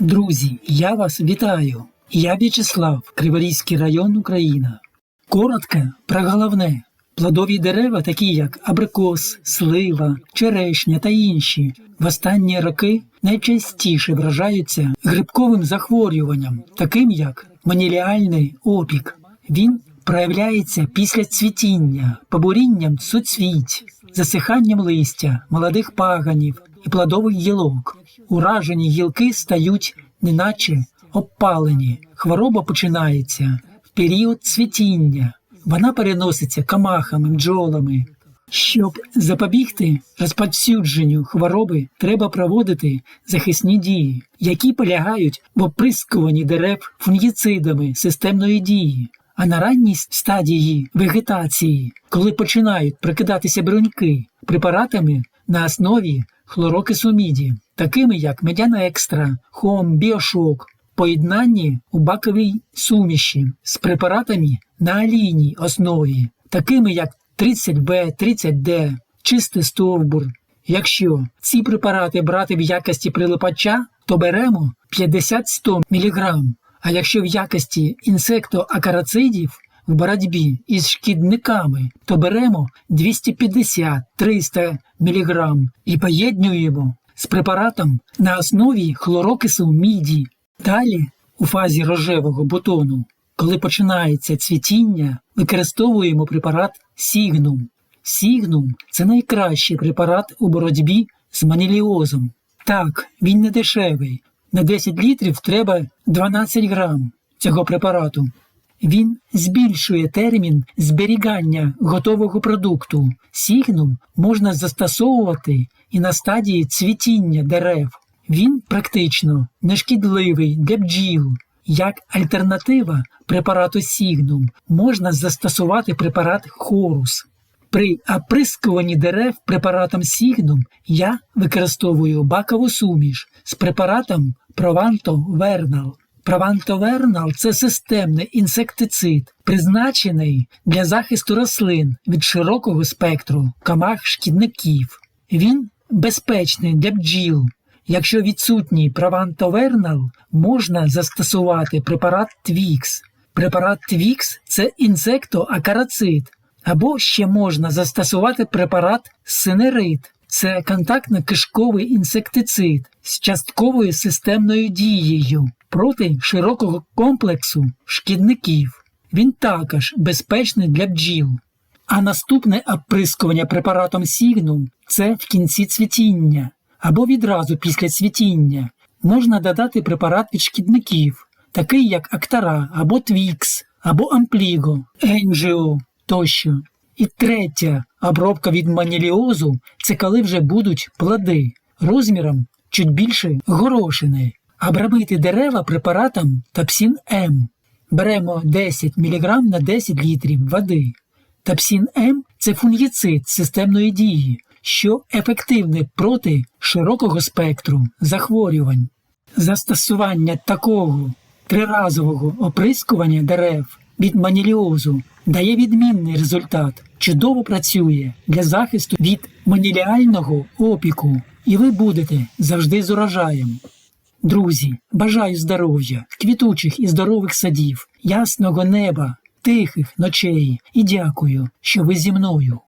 Друзі, я вас вітаю. Я В'ячеслав, Криворізький район, Україна. Коротко про головне. Плодові дерева, такі як абрикос, слива, черешня та інші, в останні роки найчастіше вражаються грибковим захворюванням, таким як маніліальний опік. Він проявляється після цвітіння, побурінням суцвіть, засиханням листя, молодих паганів і плодових гілок. Уражені гілки стають неначе обпалені. Хвороба починається в період цвітіння. Вона переноситься камахами, бджолами. Щоб запобігти розповсюдженню хвороби, треба проводити захисні дії, які полягають в оприскуванні дерев фунгіцидами системної дії. А на ранній стадії вегетації, коли починають прикидатися бруньки препаратами на основі хлорокису міді, такими як медяна екстра, хом, біошок, поєднанні у баковій суміші з препаратами на алійній основі, такими як 30В, 30Д, чистий стовбур. Якщо ці препарати брати в якості прилипача, то беремо 50-100 мг, а якщо в якості інсектоакарацидів в боротьбі із шкідниками, то беремо 250-300 мг і поєднуємо з препаратом на основі хлорокису міді. Далі, у фазі рожевого бутону, коли починається цвітіння, використовуємо препарат Сігнум. Сігнум це найкращий препарат у боротьбі з маніліозом. Так, він не дешевий. На 10 літрів треба 12 грам цього препарату. Він збільшує термін зберігання готового продукту. Сігнум можна застосовувати і на стадії цвітіння дерев. Він практично нешкідливий для бджіл. Як альтернатива препарату Сігнум можна застосувати препарат Хорус. При оприскуванні дерев препаратом Сігнум я використовую бакову суміш з препаратом Прованто Вернал. Прованто-вернал – це системний інсектицид, призначений для захисту рослин від широкого спектру комах шкідників. Він безпечний для бджіл. Якщо відсутній Прованто-вернал, можна застосувати препарат Твікс. Препарат Твікс це інсектоакарацид, або ще можна застосувати препарат Синерит. Це контактно-кишковий інсектицид з частковою системною дією проти широкого комплексу шкідників. Він також безпечний для бджіл. А наступне оприскування препаратом Сігнум це в кінці цвітіння або відразу після цвітіння. Можна додати препарат від шкідників, такий як Актара або Твікс, або Ампліго, Енджіо тощо. І третя обробка від маніліозу це коли вже будуть плоди розміром чуть більше горошини. Обробити дерева препаратом Тапсін М. Беремо 10 мг на 10 літрів води. Тапсін М це фунгіцид системної дії, що ефективний проти широкого спектру захворювань. Застосування такого триразового оприскування дерев від маніліозу дає відмінний результат, чудово працює для захисту від маніліального опіку, і ви будете завжди з урожаєм. Друзі, бажаю здоров'я, квітучих і здорових садів, ясного неба, тихих ночей і дякую, що ви зі мною.